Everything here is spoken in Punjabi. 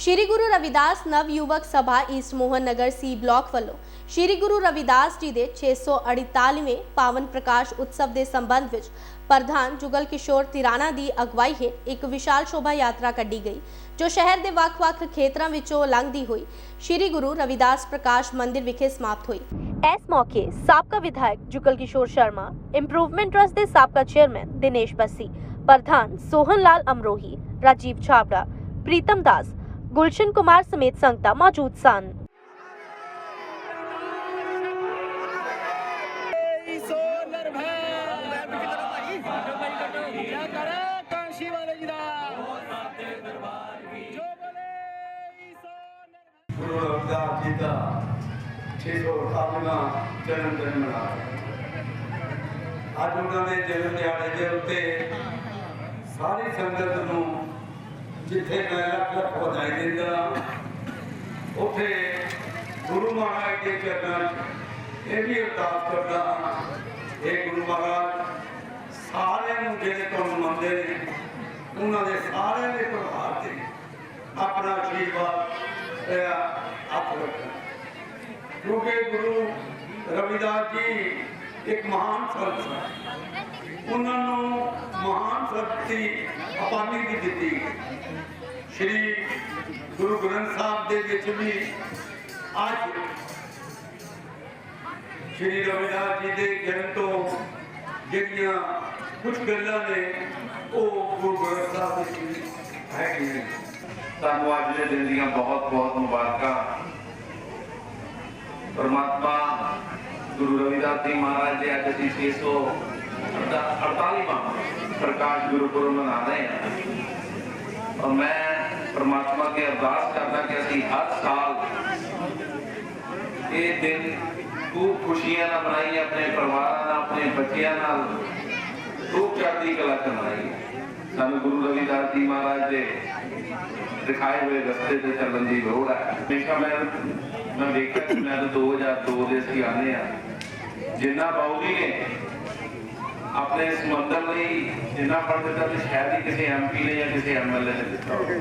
ਸ਼੍ਰੀ Guru Ravidas Nav Yuvak Sabha east Mohan Nagar C block ਵੱਲੋਂ ਸ਼੍ਰੀ ਗੁਰੂ ਰਵਿਦਾਸ ਜੀ ਦੇ 648ਵੇਂ ਪਾਵਨ ਪ੍ਰਕਾਸ਼ ਉਤਸਵ ਦੇ ਸੰਬੰਧ ਵਿੱਚ ਪ੍ਰਧਾਨ ਜੁਗਲ ਕਿਸ਼ੋਰ ਤਿਰਾਣਾ ਦੀ ਅਗਵਾਈ ਹੇਠ ਇੱਕ ਵਿਸ਼ਾਲ ਸ਼ੋਭਾ ਯਾਤਰਾ ਕੱਢੀ ਗਈ, ਜੋ ਸ਼ਹਿਰ ਦੇ ਵੱਖ-ਵੱਖ ਖੇਤਰਾਂ ਵਿੱਚੋਂ ਲੰਘਦੀ ਹੋਈ ਸ਼੍ਰੀ ਗੁਰੂ ਰਵਿਦਾਸ ਪ੍ਰਕਾਸ਼ ਮੰਦਿਰ ਵਿਖੇ ਸਮਾਪਤ ਹੋਈ। ਇਸ ਮੌਕੇ ਸਾਬਕਾ ਵਿਧਾਇਕ ਜੁਗਲ ਕਿਸ਼ੋਰ ਸ਼ਰਮਾ ਇੰਪਰੂਵਮੈਂਟ ਟਰਸਟ ਦੇ ਸਾਬਕਾ ਚੇਅਰਮੈਨ ਦਿਨੇਸ਼ ਬੱਸੀ, ਪ੍ਰਧਾਨ ਸੋਹਨ ਲਾਲ ਅਮਰੋਹੀ, ਰਾਜੀਵ ਛਾਬੜਾ, ਪ੍ਰੀਤਮ ਦਾਸ ਗੁਲਸ਼ਨ ਕੁਮਾਰ ਸਮੇਤ ਸੰਗਤਾਂ ਮੌਜੂਦ ਸਨ। ਗੁਰੂ ਰਵਿਦਾਸ ਜੀ ਦਾ 618ਵਾਂ ਜਨਮ ਦਿਨ ਮਨਾ ਅੱਜ ਉਹਨਾਂ ਦੇ ਜਨਮ ਦਿਹਾੜੇ ਦੇ ਉੱਤੇ ਸਾਰੀ ਸੰਗਤ ਨੂੰ ਜਿੱਥੇ ਮੈਂ ਲੱਖ ਲੱਖ ਵਧਾਈ ਦਿੰਦਾ ਉੱਥੇ ਗੁਰੂ ਮਹਾਰਾਜ ਦੇ ਚਰਨਾਂ 'ਚ ਇਹ ਵੀ ਅਰਦਾਸ ਕਰਦਾ ਇਹ ਗੁਰੂ ਮਹਾਰਾਜ ਸਾਰਿਆਂ ਨੂੰ ਜਿਹੜੇ ਤੁਹਾਨੂੰ ਮੰਨਦੇ ਨੇ ਉਹਨਾਂ ਦੇ ਸਾਰਿਆਂ ਦੇ ਪਰਿਵਾਰ ਤੇ ਆਪਣਾ ਆਸ਼ੀਰਵਾਦ ਅਹ, ਹੱਥ ਰੱਖਣਾ ਕਿਉਂਕਿ ਗੁਰੂ ਰਵਿਦਾਸ ਜੀ ਇੱਕ ਮਹਾਨ ਸੰਤ ਸਨ। ਉਹਨਾਂ ਨੂੰ ਮਹਾਨ ਸੰਤ ਦੀ ਦਿੱਤੀ। ਸ਼੍ਰੀ ਗੁਰੂ ਗ੍ਰੰਥ ਸਾਹਿਬ ਦੇ ਵਿੱਚ ਵੀ ਅੱਜ ਸ਼੍ਰੀ ਰਵਿਦਾਸ ਜੀ ਦੇ ਜਨਮ ਤੋਂ ਜਿਹੜੀਆਂ ਕੁਝ ਗੱਲਾਂ ਨੇ, ਉਹ ਗੁਰੂ ਗ੍ਰੰਥ ਸਾਹਿਬ ਵਿੱਚ ਵੀ ਹੈਗੀਆਂ ਨੇ। ਤੁਹਾਨੂੰ ਅੱਜ ਦੇ ਦਿਨ ਦੀਆਂ ਬਹੁਤ ਬਹੁਤ ਮੁਬਾਰਕਾਂ। ਪਰਮਾਤਮਾ ਗੁਰੂ ਰਵਿਦਾਸ ਜੀ ਮਹਾਰਾਜ ਦੇ ਅੱਜ ਅਸੀਂ 648ਵਾਂ ਪ੍ਰਕਾਸ਼ ਗੁਰਪੁਰਬ ਮਨਾ ਰਹੇ ਹਾਂ। ਔਰ ਮੈਂ ਪਰਮਾਤਮਾ ਕੇ ਅਰਦਾਸ ਕਰਦਾ ਕਿ ਅਸੀਂ ਹਰ ਸਾਲ ਇਹ ਦਿਨ ਖੂਬ ਖੁਸ਼ੀਆਂ ਨਾਲ ਮਨਾਈਏ, ਆਪਣੇ ਪਰਿਵਾਰਾਂ ਨਾਲ, ਆਪਣੇ ਬੱਚਿਆਂ ਨਾਲ। ਖੂਬ ਚੜ੍ਹਦੀ ਕਲਾ ਚ ਮਨਾਈਏ। ਸਾਨੂੰ ਗੁਰੂ ਰਵਿਦਾਸ ਜੀ ਮਹਾਰਾਜ ਦੇ ਦਿਖਾਏ ਹੋਏ ਰਸਤੇ ਤੇ ਚੱਲਣ ਦੀ ਲੋੜ ਹੈ। ਹਮੇਸ਼ਾ ਮੈਂ ਮੈਂ ਵੇਖਿਆ ਕਿ ਮੈਂ ਤਾਂ 2002 ਦੇ ਅਸੀਂ ਆਨੇ ਆ ਜਿੰਨਾ ਬਾਊ ਜੀ ਨੇ ਆਪਣੇ ਇਸ ਸਮੁੰਦਰ ਲਈ ਜਿੰਨਾ ਫੜ ਦਿੱਤਾ ਤੇ ਸ਼ਾਇਦ ਹੀ ਕਿਸੇ ਐਮਪੀ ਨੇ ਜਾਂ ਕਿਸੇ ਐਮਐਲਏ ਨੇ ਦਿੱਤਾ ਹੋਵੇ।